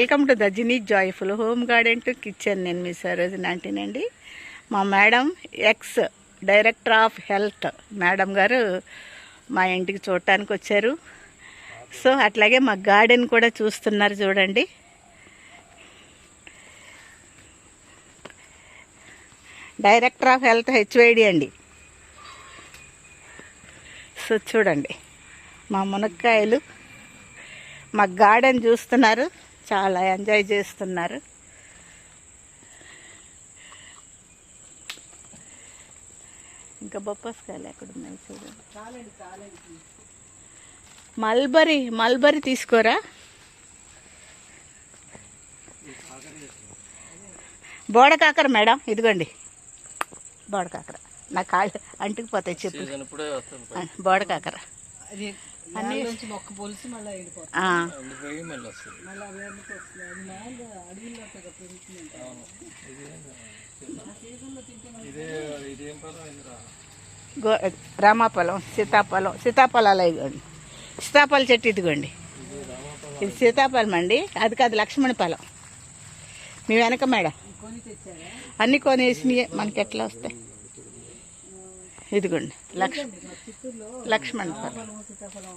Welcome to దజినీ joyful home garden to kitchen. నేను మీ సరోజు నాంటినండి. మా madam ex director of health. Madam గారు మా ఇంటికి చూడటానికి వచ్చారు. సో అట్లాగే మా గార్డెన్ కూడా చూస్తున్నారు చూడండి. Director of health H Y D అండి. సో చూడండి మా మునక్కాయలు మా గార్డెన్ చూస్తున్నారు. చాలా ఎంజాయ్ చేస్తున్నారు. ఇంకా బొప్పస్కాయలు ఎక్కడ ఉన్నాయి చూడండి మల్బరీ మల్బరీ తీసుకోరా? బోడకాకర మేడం ఇదిగోండి. బోడకాకర. నా కాళ్ళు అంటుకుపోతాయి చెప్పు ఇప్పుడే అన్ని మొక్క పోలిసి మళ్ళీ రామాఫలం సీతాఫలం సీతాఫలాలు ఇదిగోండి సీతాఫల చెట్టు ఇదిగోండి. ఇది సీతాఫలం అండి. అది కాదు లక్ష్మణ ఫలం మీ వెనక మేడం. అన్ని కొనేసినాయి. మనకి ఎట్లా వస్తాయి? ఇదిగోండి. లక్ష్ లక్ష్మణ్ చిత్తూరులో సీతాఫలం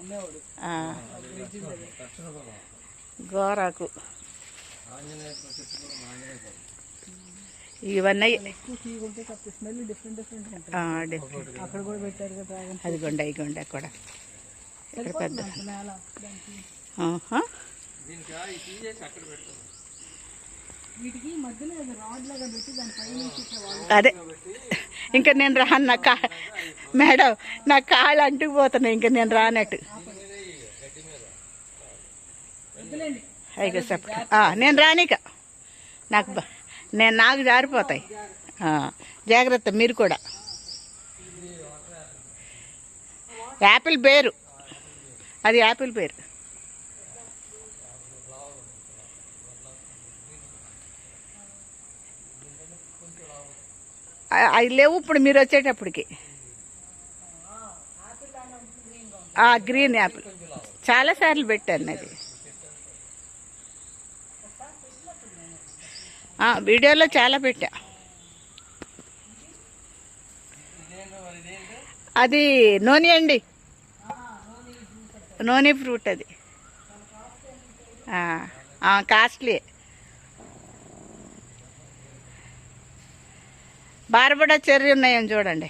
గోరాకు. ఇవన్నీ ఎక్కువ తీగ ఉంటే కాస్త స్మెల్ డిఫరెంట్ డిఫరెంట్ అక్కడ. కూడా పెట్టారు కదా డ్రాగన్ అదిగోండి అక్కడ ఇక్కడ పెద్ద వీటికి మధ్యలో రాడ్ లాగా పెట్టి అదే. ఇంకా నేను రాను నా కా మేడం నా కాళ్ళు అంటుకుపోతున్నాయి ఇంకా నేను రానట్టు. అయిగా చెప్ప. నేను రానిక నాకు నేను నాకు జారిపోతాయి. జాగ్రత్త మీరు కూడా. యాపిల్ పేరు. అది యాపిల్ పేరు. అవి లేవు ఇప్పుడు మీరు వచ్చేటప్పటికి. గ్రీన్ యాపిల్ చాలాసార్లు పెట్టాను అది. వీడియోలో చాలా పెట్టా. అది నూనె అండి. నూనె ఫ్రూట్ అది. కాస్ట్లీ. బార్బడా చెర్రీ ఉన్నాయేమో చూడండి.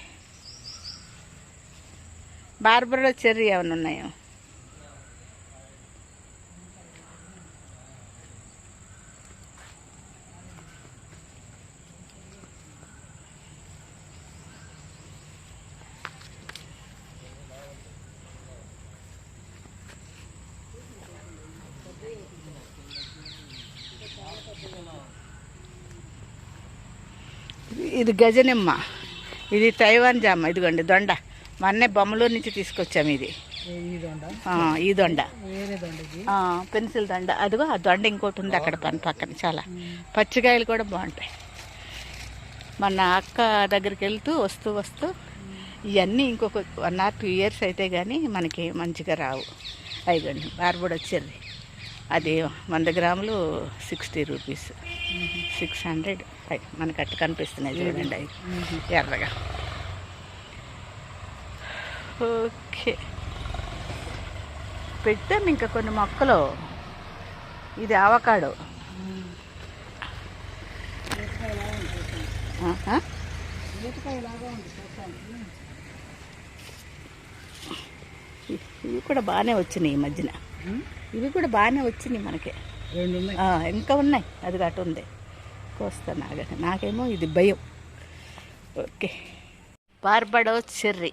బార్బడా చెర్రీ ఏమైనా ఉన్నాయో ఇది గజనిమ్మ. ఇది తైవాన్ జామ. ఇదిగోండి దొండ. మొన్నే బొమ్మలూరు నుంచి తీసుకొచ్చాము ఇది. ఈ దొండ? పెన్సిల్ దొండ. అదిగో ఆ దొండ ఇంకోటి ఉంది అక్కడ పని పక్కన చాలా. పచ్చికాయలు కూడా బాగుంటాయి. మొన్న అక్క దగ్గరికి వెళ్తూ వస్తూ వస్తూ ఇవన్నీ ఇంకొక వన్ ఆర్ టూ ఇయర్స్ అయితే కానీ మనకి మంచిగా రావు. అయిగండి బార్బుడ్ వచ్చేది. అది వంద గ్రాములు సిక్స్టీ రూపీస్. సిక్స్ హండ్రెడ్ మనకి అట్టు కనిపిస్తున్నాయి చూడండి అవి. ఎర్రగా. ఓకే. పెట్టాము ఇంకా కొన్ని మొక్కలు. ఇది ఆవకాడో. ఇవి కూడా బాగానే వచ్చినాయి ఈ మధ్యన. ఇవి కూడా బాగానే వచ్చినాయి మనకి. ఇంకా ఉన్నాయి. అది అటు ఉంది. కోస్తా నాగ. నాకేమో ఇది భయం. ఓకే. బార్బడో చెర్రీ.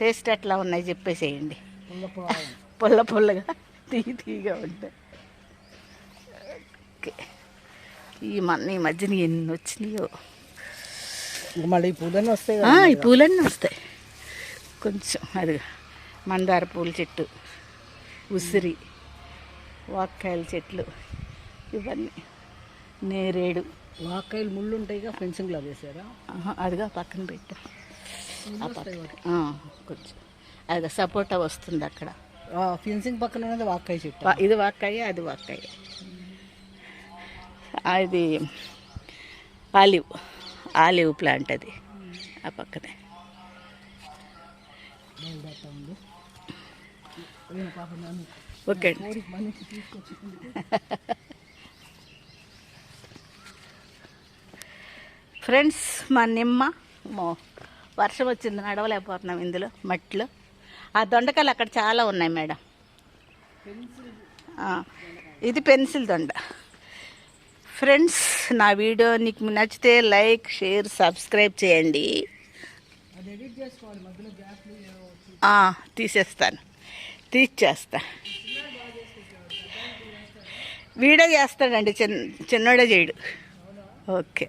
టేస్ట్ ఎట్లా ఉన్నాయి చెప్పేసేయండి. పుల్ల పుల్ల. పుల్ల పుల్లగా తీయ తీయగా ఉంటాయి. ఓకే. ఈ మన ఈ మధ్యన ఎన్ని వచ్చినాయో. మళ్ళీ పూలన్నీ వస్తాయి ఈ పూలన్నీ వస్తాయి. కొంచెం అది మందార పూల చెట్టు ఉసిరి. వాక్కాయల చెట్లు ఇవన్నీ. నేరేడు. వాకాయలు ముళ్ళు ఉంటాయిగా ఫెన్సింగ్ లా వేసారా అదిగా పక్కన పెట్టా. కొంచెం. అది సపోటా వస్తుంది అక్కడ. ఫెన్సింగ్ పక్కన ఉన్నది వాకాయ చెట్టు. ఇది వాక్కాయ అది వాక్కాయ. అది ఆలివ్ ఆలివ్ ప్లాంట్ అది. ఆ పక్కనే. ఉంది. ఓకే అండి. ఫ్రెండ్స్ మా నిమ్మ వర్షం వచ్చింది నడవలేకపోతున్నాం ఇందులో మట్టిలో. ఆ దొండకాయలు అక్కడ చాలా ఉన్నాయి మేడం. ఇది పెన్సిల్ దొండ. ఫ్రెండ్స్ నా వీడియో నీకు నచ్చితే లైక్ షేర్ సబ్స్క్రైబ్ చేయండి. అది ఎడిట్ చేసుకోవాలి మధ్యలో గ్యాప్లు ఏవో వచ్చి ఆ, తీసేస్తాను తీసేస్తా వీడే చేస్తాడండి చిన్న చిన్నోడే చేయడు. ఓకే